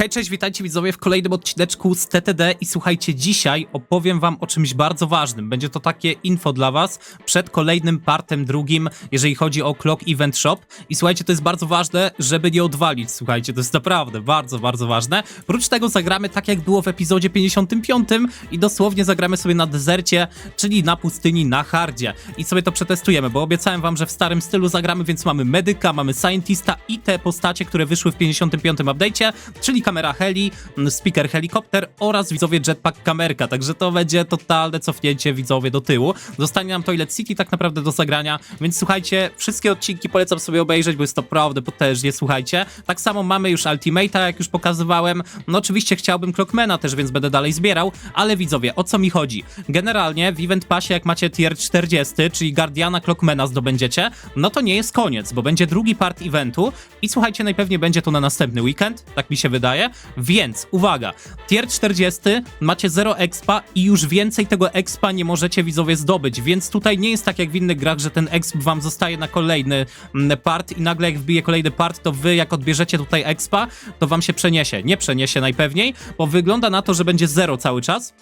Hej, cześć, witajcie widzowie w kolejnym odcineczku z TTD i słuchajcie, dzisiaj opowiem wam o czymś bardzo ważnym. Będzie to takie info dla was przed kolejnym partem drugim, jeżeli chodzi o Clock Event Shop. I słuchajcie, to jest bardzo ważne, żeby nie odwalić, słuchajcie, to jest naprawdę bardzo, bardzo ważne. Oprócz tego zagramy tak, jak było w epizodzie 55 i dosłownie zagramy sobie na dezercie, czyli na pustyni, na hardzie. I sobie to przetestujemy, bo obiecałem wam, że w starym stylu zagramy, więc mamy medyka, mamy scientista i te postacie, które wyszły w 55 update'cie, czyli kamera heli, speaker helikopter oraz widzowie jetpack kamerka, także to będzie totalne cofnięcie widzowie do tyłu. Zostanie nam Toilet City tak naprawdę do zagrania, więc słuchajcie, wszystkie odcinki polecam sobie obejrzeć, bo jest to naprawdę potężnie, słuchajcie. Tak samo mamy już Ultimate'a, jak już pokazywałem. No oczywiście chciałbym Clockmana też, więc będę dalej zbierał, ale widzowie, o co mi chodzi? Generalnie w Event Passie, jak macie tier 40, czyli Guardiana Clockmana zdobędziecie, no to nie jest koniec, bo będzie drugi part eventu i słuchajcie, najpewniej będzie to na następny weekend, tak mi się wydaje, więc uwaga, tier 40 macie 0 expa i już więcej tego expa nie możecie widzowie zdobyć, więc tutaj nie jest tak jak w innych grach, że ten exp wam zostaje na kolejny mm, part i nagle jak wbije kolejny part, to wy jak odbierzecie tutaj expa, to wam się przeniesie, nie przeniesie najpewniej, bo wygląda na to, że będzie 0 cały czas,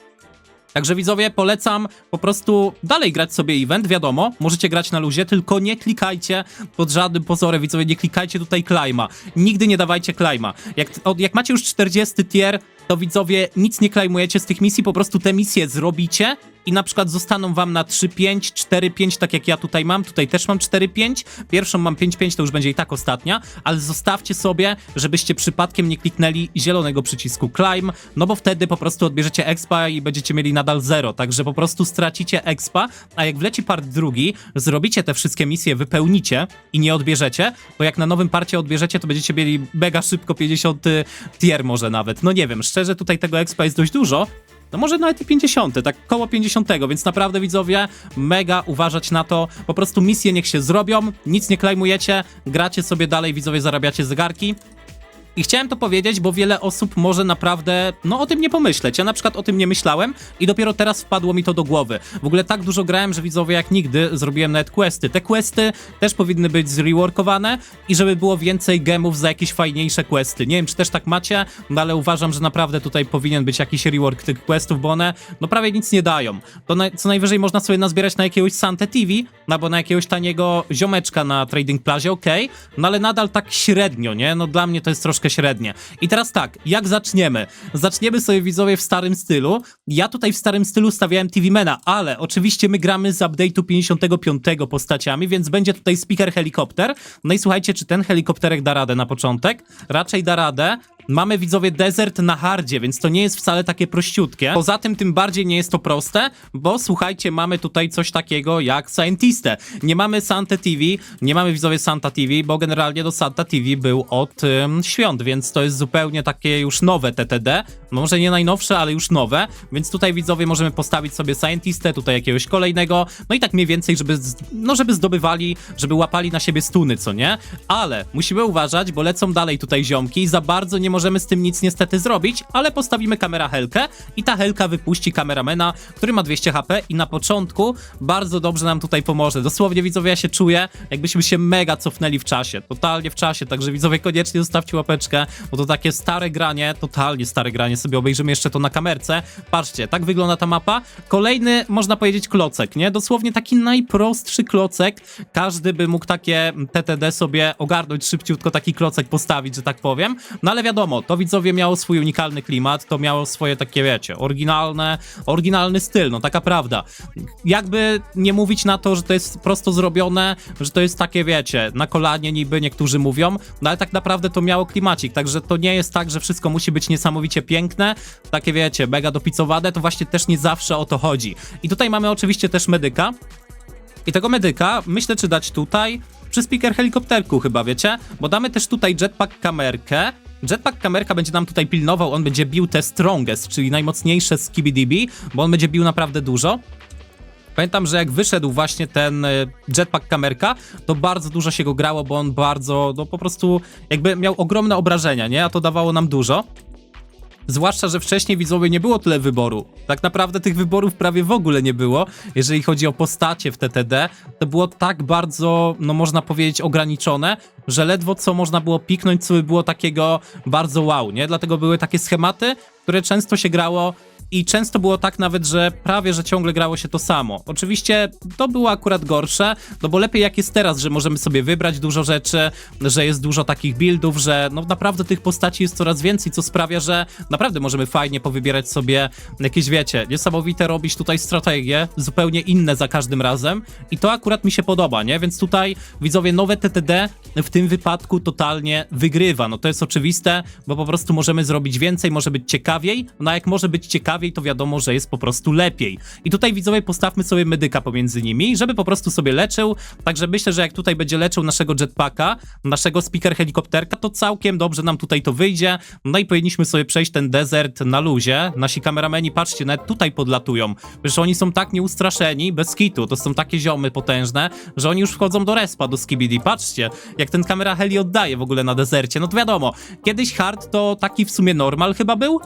Także widzowie, polecam po prostu dalej grać sobie event, wiadomo, możecie grać na luzie, tylko nie klikajcie pod żadnym pozorem, widzowie, nie klikajcie tutaj klejma. Nigdy nie dawajcie klejma. Jak, jak macie już 40 tier, to widzowie nic nie klejmujecie z tych misji, po prostu te misje zrobicie i na przykład zostaną wam na 3-5, 4-5, tak jak ja tutaj mam, tutaj też mam 4-5, pierwszą mam 5-5, to już będzie i tak ostatnia, ale zostawcie sobie, żebyście przypadkiem nie kliknęli zielonego przycisku climb, no bo wtedy po prostu odbierzecie expa i będziecie mieli nadal zero, także po prostu stracicie expa, a jak wleci part drugi, zrobicie te wszystkie misje, wypełnicie i nie odbierzecie, bo jak na nowym parcie odbierzecie, to będziecie mieli mega szybko 50 tier może nawet, no nie wiem, szczerze tutaj tego expa jest dość dużo, no może nawet i 50, tak koło 50, więc naprawdę widzowie, mega uważać na to. Po prostu misje niech się zrobią, nic nie klejmujecie, gracie sobie dalej, widzowie zarabiacie zegarki. I chciałem to powiedzieć, bo wiele osób może naprawdę, no o tym nie pomyśleć. Ja na przykład o tym nie myślałem i dopiero teraz wpadło mi to do głowy. W ogóle tak dużo grałem, że widzowie jak nigdy zrobiłem nawet questy. Te questy też powinny być zreworkowane i żeby było więcej gemów za jakieś fajniejsze questy. Nie wiem, czy też tak macie, no ale uważam, że naprawdę tutaj powinien być jakiś rework tych questów, bo one no prawie nic nie dają. To na, co najwyżej można sobie nazbierać na jakiegoś Sante TV, no albo na jakiegoś taniego ziomeczka na Trading Plazie, okej, no ale nadal tak średnio, nie? No dla mnie to jest troszkę średnie. I teraz tak, jak zaczniemy? Zaczniemy sobie widzowie w starym stylu. Ja tutaj w starym stylu stawiałem TV Mena, ale oczywiście my gramy z update'u 55 postaciami, więc będzie tutaj speaker helikopter. No i słuchajcie, czy ten helikopterek da radę na początek? Raczej da radę. Mamy widzowie desert na hardzie, więc to nie jest wcale takie prościutkie. Poza tym tym bardziej nie jest to proste, bo słuchajcie, mamy tutaj coś takiego jak Scientistę. Nie mamy Santa TV, nie mamy widzowie Santa TV, bo generalnie do Santa TV był od ym, świąt, więc to jest zupełnie takie już nowe TTD. Może nie najnowsze, ale już nowe, więc tutaj widzowie możemy postawić sobie Scientistę, tutaj jakiegoś kolejnego, no i tak mniej więcej, żeby, no żeby zdobywali, żeby łapali na siebie stuny, co nie? Ale musimy uważać, bo lecą dalej tutaj ziomki i za bardzo nie możemy z tym nic niestety zrobić, ale postawimy kamera Helkę i ta Helka wypuści kameramena, który ma 200 HP i na początku bardzo dobrze nam tutaj pomoże. Dosłownie widzowie, ja się czuję, jakbyśmy się mega cofnęli w czasie, totalnie w czasie, także widzowie koniecznie zostawcie łapeczkę, bo to takie stare granie, totalnie stare granie, sobie obejrzymy jeszcze to na kamerce. Patrzcie, tak wygląda ta mapa. Kolejny, można powiedzieć, klocek, nie? Dosłownie taki najprostszy klocek. Każdy by mógł takie TTD sobie ogarnąć szybciutko, taki klocek postawić, że tak powiem. No ale wiadomo, to widzowie miało swój unikalny klimat, to miało swoje takie, wiecie, oryginalne, oryginalny styl, no taka prawda. Jakby nie mówić na to, że to jest prosto zrobione, że to jest takie, wiecie, na kolanie niby niektórzy mówią, no ale tak naprawdę to miało klimacik, także to nie jest tak, że wszystko musi być niesamowicie piękne, takie wiecie, mega dopicowane, to właśnie też nie zawsze o to chodzi. I tutaj mamy oczywiście też medyka, i tego medyka myślę, czy dać tutaj przy speaker helikopterku chyba, wiecie? Bo damy też tutaj jetpack kamerkę. Jetpack kamerka będzie nam tutaj pilnował, on będzie bił te strongest, czyli najmocniejsze z KBDB, bo on będzie bił naprawdę dużo. Pamiętam, że jak wyszedł właśnie ten y, jetpack kamerka, to bardzo dużo się go grało, bo on bardzo, no po prostu jakby miał ogromne obrażenia, nie? A to dawało nam dużo. Zwłaszcza, że wcześniej widzowie nie było tyle wyboru. Tak naprawdę tych wyborów prawie w ogóle nie było. Jeżeli chodzi o postacie w TTD, to było tak bardzo, no można powiedzieć, ograniczone, że ledwo co można było piknąć, co by było takiego bardzo wow, nie? Dlatego były takie schematy, które często się grało i często było tak nawet, że prawie, że ciągle grało się to samo. Oczywiście to było akurat gorsze, no bo lepiej jak jest teraz, że możemy sobie wybrać dużo rzeczy, że jest dużo takich buildów, że no naprawdę tych postaci jest coraz więcej, co sprawia, że naprawdę możemy fajnie powybierać sobie jakieś, wiecie, niesamowite robić tutaj strategie, zupełnie inne za każdym razem i to akurat mi się podoba, nie? Więc tutaj widzowie nowe TTD w tym wypadku totalnie wygrywa. No to jest oczywiste, bo po prostu możemy zrobić więcej, może być ciekawiej, no a jak może być ciekawiej, to wiadomo, że jest po prostu lepiej. I tutaj widzowie postawmy sobie medyka pomiędzy nimi, żeby po prostu sobie leczył, także myślę, że jak tutaj będzie leczył naszego jetpacka, naszego speaker helikopterka, to całkiem dobrze nam tutaj to wyjdzie, no i powinniśmy sobie przejść ten desert na luzie. Nasi kamerameni, patrzcie, nawet tutaj podlatują, przecież oni są tak nieustraszeni, bez kitu, to są takie ziomy potężne, że oni już wchodzą do respa, do skibidi, patrzcie, jak ten kamera heli oddaje w ogóle na dezercie, no to wiadomo, kiedyś hard to taki w sumie normal chyba był,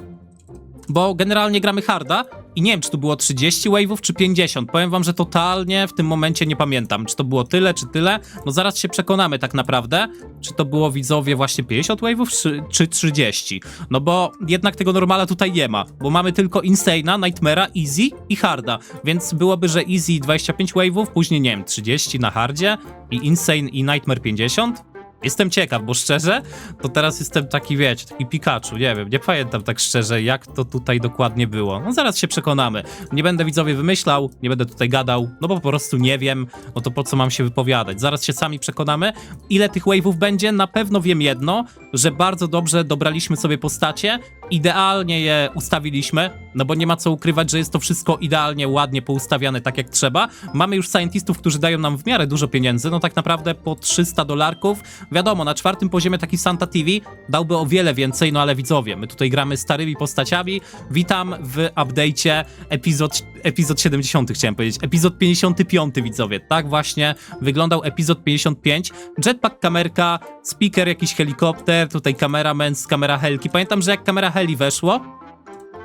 bo generalnie gramy harda i nie wiem, czy to było 30 wave'ów, czy 50. Powiem wam, że totalnie w tym momencie nie pamiętam, czy to było tyle, czy tyle. No zaraz się przekonamy tak naprawdę, czy to było widzowie właśnie 50 wave'ów, czy, czy 30. No bo jednak tego normala tutaj nie ma, bo mamy tylko Insane'a, Nightmare'a, Easy i Harda, więc byłoby, że Easy 25 wave'ów, później nie wiem, 30 na Hardzie i Insane i Nightmare 50. Jestem ciekaw, bo szczerze, to teraz jestem taki, wiecie, taki Pikachu, nie wiem, nie pamiętam tak szczerze, jak to tutaj dokładnie było. No zaraz się przekonamy. Nie będę widzowie wymyślał, nie będę tutaj gadał, no bo po prostu nie wiem, no to po co mam się wypowiadać. Zaraz się sami przekonamy, ile tych wave'ów będzie. Na pewno wiem jedno, że bardzo dobrze dobraliśmy sobie postacie, idealnie je ustawiliśmy, no bo nie ma co ukrywać, że jest to wszystko idealnie, ładnie poustawiane tak jak trzeba. Mamy już scientistów, którzy dają nam w miarę dużo pieniędzy, no tak naprawdę po 300 dolarków. Wiadomo, na czwartym poziomie taki Santa TV dałby o wiele więcej, no ale widzowie, my tutaj gramy starymi postaciami. Witam w update'cie epizod, epizod 70, chciałem powiedzieć, epizod 55 widzowie. Tak właśnie wyglądał epizod 55. Jetpack kamerka, speaker, jakiś helikopter, tutaj kameraman z kamera helki. Pamiętam, że jak kamera heli weszło,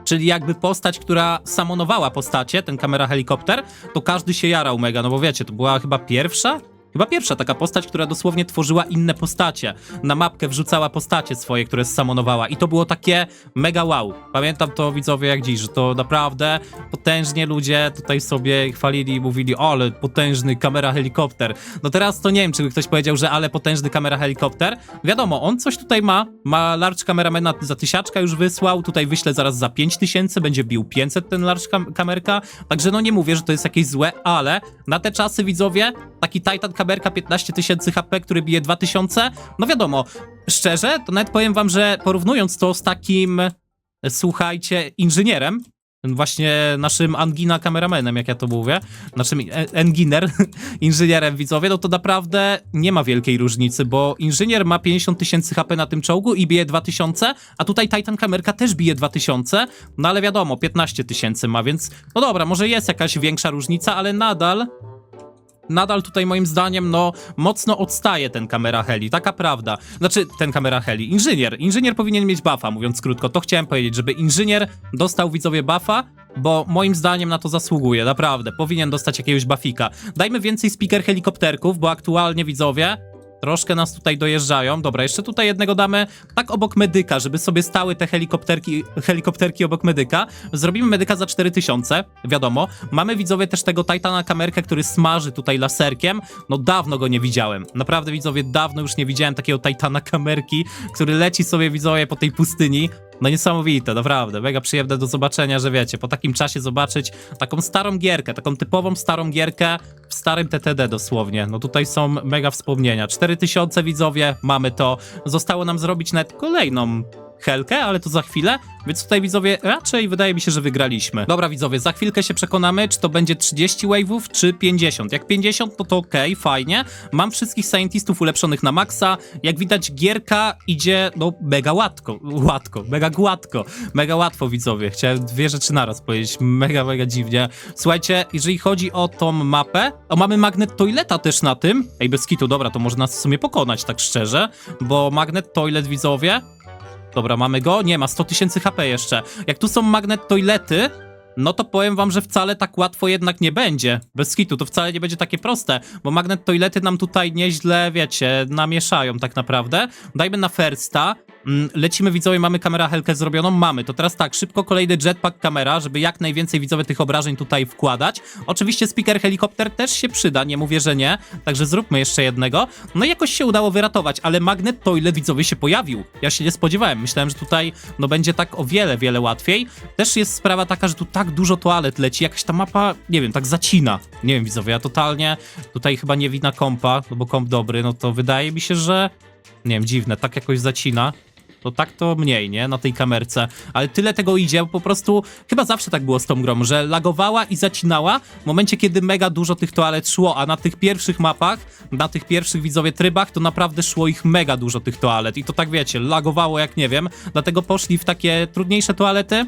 czyli jakby postać, która samonowała postacie, ten kamera helikopter, to każdy się jarał mega, no bo wiecie, to była chyba pierwsza? Chyba pierwsza taka postać, która dosłownie tworzyła inne postacie. Na mapkę wrzucała postacie swoje, które samonowała i to było takie mega wow. Pamiętam to widzowie jak dziś, że to naprawdę potężnie ludzie tutaj sobie chwalili i mówili, o, ale potężny kamera helikopter. No teraz to nie wiem, czy by ktoś powiedział, że ale potężny kamera helikopter. Wiadomo, on coś tutaj ma, ma large kameramena za tysiaczka już wysłał, tutaj wyślę zaraz za 5000, będzie bił 500 ten large kam kamerka, także no nie mówię, że to jest jakieś złe, ale na te czasy widzowie, taki Titan kamerka 15 tysięcy HP, który bije 2000, no wiadomo, szczerze, to nawet powiem wam, że porównując to z takim, słuchajcie, inżynierem, właśnie naszym Angina kameramenem, jak ja to mówię, naszym e- Enginer, inżynierem widzowie, no to naprawdę nie ma wielkiej różnicy, bo inżynier ma 50 tysięcy HP na tym czołgu i bije 2000, a tutaj Titan kamerka też bije 2000, no ale wiadomo, 15 tysięcy ma, więc no dobra, może jest jakaś większa różnica, ale nadal nadal tutaj moim zdaniem, no, mocno odstaje ten kamera heli, taka prawda. Znaczy, ten kamera heli, inżynier. Inżynier powinien mieć buffa, mówiąc krótko. To chciałem powiedzieć, żeby inżynier dostał widzowie buffa, bo moim zdaniem na to zasługuje, naprawdę. Powinien dostać jakiegoś buffika. Dajmy więcej speaker helikopterków, bo aktualnie widzowie, Troszkę nas tutaj dojeżdżają. Dobra, jeszcze tutaj jednego damy tak obok medyka, żeby sobie stały te helikopterki, helikopterki obok medyka. Zrobimy medyka za 4000, wiadomo. Mamy widzowie też tego Titana kamerkę, który smaży tutaj laserkiem. No dawno go nie widziałem. Naprawdę widzowie, dawno już nie widziałem takiego Titana kamerki, który leci sobie widzowie po tej pustyni. No niesamowite, naprawdę. Mega przyjemne do zobaczenia, że wiecie, po takim czasie zobaczyć taką starą gierkę, taką typową starą gierkę w starym TTD dosłownie. No tutaj są mega wspomnienia. 4000 widzowie, mamy to. Zostało nam zrobić nawet kolejną Helkę, ale to za chwilę, więc tutaj widzowie raczej wydaje mi się, że wygraliśmy. Dobra widzowie, za chwilkę się przekonamy, czy to będzie 30 wave'ów, czy 50. Jak 50, to to okej, fajnie. Mam wszystkich scientistów ulepszonych na maksa. Jak widać, gierka idzie, no, mega łatko, łatko, mega gładko, mega łatwo widzowie. Chciałem dwie rzeczy naraz powiedzieć, mega, mega dziwnie. Słuchajcie, jeżeli chodzi o tą mapę, to mamy magnet toileta też na tym. Ej, bez kitu, dobra, to może nas w sumie pokonać, tak szczerze, bo magnet toilet widzowie Dobra, mamy go? Nie, ma 100 tysięcy HP jeszcze. Jak tu są magnet toilety, no to powiem wam, że wcale tak łatwo jednak nie będzie. Bez kitu, to wcale nie będzie takie proste, bo magnet toilety nam tutaj nieźle, wiecie, namieszają tak naprawdę. Dajmy na firsta. Mm, Lecimy widzowie, mamy kamerę Helkę zrobioną? Mamy. To teraz tak, szybko kolejny jetpack kamera, żeby jak najwięcej widzowie tych obrażeń tutaj wkładać. Oczywiście speaker helikopter też się przyda, nie mówię, że nie. Także zróbmy jeszcze jednego. No i jakoś się udało wyratować, ale magnet toilet widzowie się pojawił. Ja się nie spodziewałem. Myślałem, że tutaj no będzie tak o wiele, wiele łatwiej. Też jest sprawa taka, że tu tak dużo toalet leci, jakaś ta mapa, nie wiem, tak zacina. Nie wiem widzowie, ja totalnie tutaj chyba nie wina kompa, no bo komp dobry, no to wydaje mi się, że nie wiem, dziwne, tak jakoś zacina. To tak to mniej, nie? Na tej kamerce. Ale tyle tego idzie, bo po prostu chyba zawsze tak było z tą grą, że lagowała i zacinała w momencie, kiedy mega dużo tych toalet szło, a na tych pierwszych mapach, na tych pierwszych widzowie trybach, to naprawdę szło ich mega dużo tych toalet. I to tak wiecie, lagowało jak nie wiem. Dlatego poszli w takie trudniejsze toalety,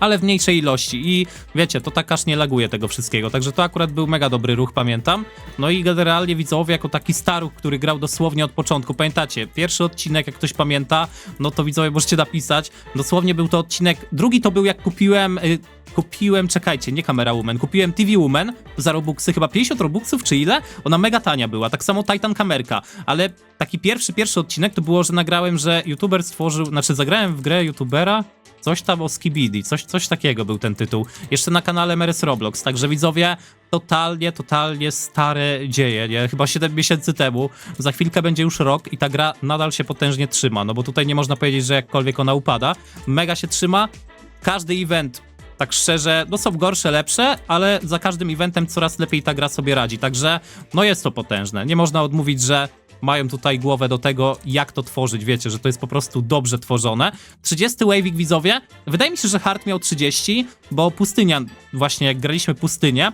ale w mniejszej ilości. I wiecie, to tak aż nie laguje tego wszystkiego, także to akurat był mega dobry ruch, pamiętam. No i generalnie widzowie, jako taki staruch, który grał dosłownie od początku, pamiętacie, pierwszy odcinek, jak ktoś pamięta, no to widzowie możecie napisać, dosłownie był to odcinek, drugi to był jak kupiłem... Y Kupiłem, czekajcie, nie Camera Woman, kupiłem TV Woman za Robuxy, chyba 50 Robuxów czy ile? Ona mega tania była, tak samo Titan Kamerka, ale taki pierwszy, pierwszy odcinek to było, że nagrałem, że YouTuber stworzył, znaczy zagrałem w grę YouTubera, Coś tam o Skibidi, coś, coś takiego był ten tytuł. Jeszcze na kanale Meres Roblox, także widzowie, totalnie, totalnie stare dzieje, nie? Chyba 7 miesięcy temu. Za chwilkę będzie już rok i ta gra nadal się potężnie trzyma, no bo tutaj nie można powiedzieć, że jakkolwiek ona upada. Mega się trzyma. Każdy event tak szczerze, no są gorsze, lepsze, ale za każdym eventem coraz lepiej ta gra sobie radzi, także no jest to potężne. Nie można odmówić, że mają tutaj głowę do tego, jak to tworzyć, wiecie, że to jest po prostu dobrze tworzone. 30 Wavik widzowie, wydaje mi się, że Hard miał 30, bo pustynia, właśnie jak graliśmy pustynię,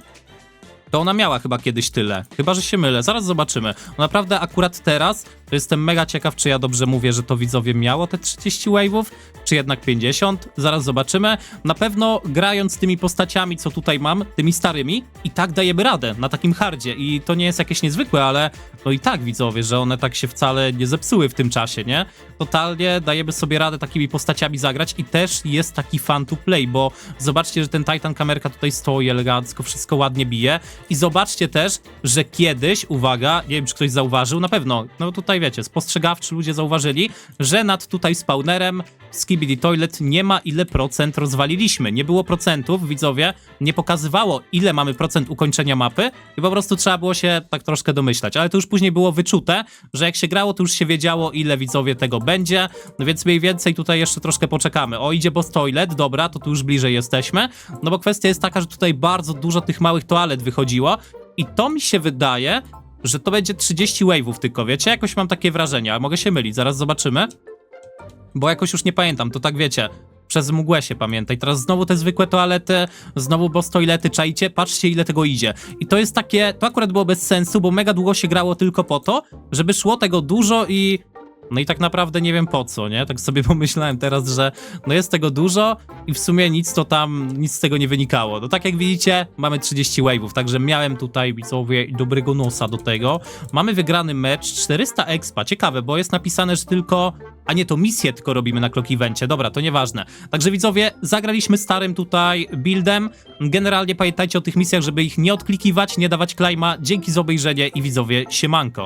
to ona miała chyba kiedyś tyle. Chyba, że się mylę. Zaraz zobaczymy. No naprawdę akurat teraz to jestem mega ciekaw, czy ja dobrze mówię, że to widzowie miało te 30 wave'ów, czy jednak 50. Zaraz zobaczymy. Na pewno grając tymi postaciami, co tutaj mam, tymi starymi, i tak dajemy radę na takim hardzie. I to nie jest jakieś niezwykłe, ale no i tak widzowie, że one tak się wcale nie zepsuły w tym czasie, nie? Totalnie dajemy sobie radę takimi postaciami zagrać i też jest taki fan to play, bo zobaczcie, że ten Titan kamerka tutaj stoi elegancko, wszystko ładnie bije. I zobaczcie też, że kiedyś, uwaga, nie wiem czy ktoś zauważył, na pewno, no tutaj wiecie, spostrzegawczy ludzie zauważyli, że nad tutaj spawnerem Skibidi Toilet nie ma ile procent rozwaliliśmy. Nie było procentów, widzowie, nie pokazywało ile mamy procent ukończenia mapy i po prostu trzeba było się tak troszkę domyślać. Ale to już później było wyczute, że jak się grało, to już się wiedziało ile widzowie tego będzie, no więc mniej więcej tutaj jeszcze troszkę poczekamy. O, idzie boss toilet, dobra, to tu już bliżej jesteśmy, no bo kwestia jest taka, że tutaj bardzo dużo tych małych toalet wychodziło i to mi się wydaje, że to będzie 30 wave'ów tylko, wiecie? Jakoś mam takie wrażenie, a mogę się mylić, zaraz zobaczymy. Bo jakoś już nie pamiętam, to tak wiecie, przez mgłę się pamiętaj. Teraz znowu te zwykłe toalety, znowu boss toilety, czajcie, patrzcie ile tego idzie. I to jest takie, to akurat było bez sensu, bo mega długo się grało tylko po to, żeby szło tego dużo i no i tak naprawdę nie wiem po co, nie? Tak sobie pomyślałem teraz, że no jest tego dużo i w sumie nic to tam, nic z tego nie wynikało. No tak jak widzicie, mamy 30 wave'ów, także miałem tutaj, widzowie, dobrego nosa do tego. Mamy wygrany mecz, 400 expa, ciekawe, bo jest napisane, że tylko, a nie, to misję tylko robimy na Clock Evencie, dobra, to nieważne. Także widzowie, zagraliśmy starym tutaj buildem, generalnie pamiętajcie o tych misjach, żeby ich nie odklikiwać, nie dawać klejma. Dzięki za obejrzenie i widzowie, siemanko.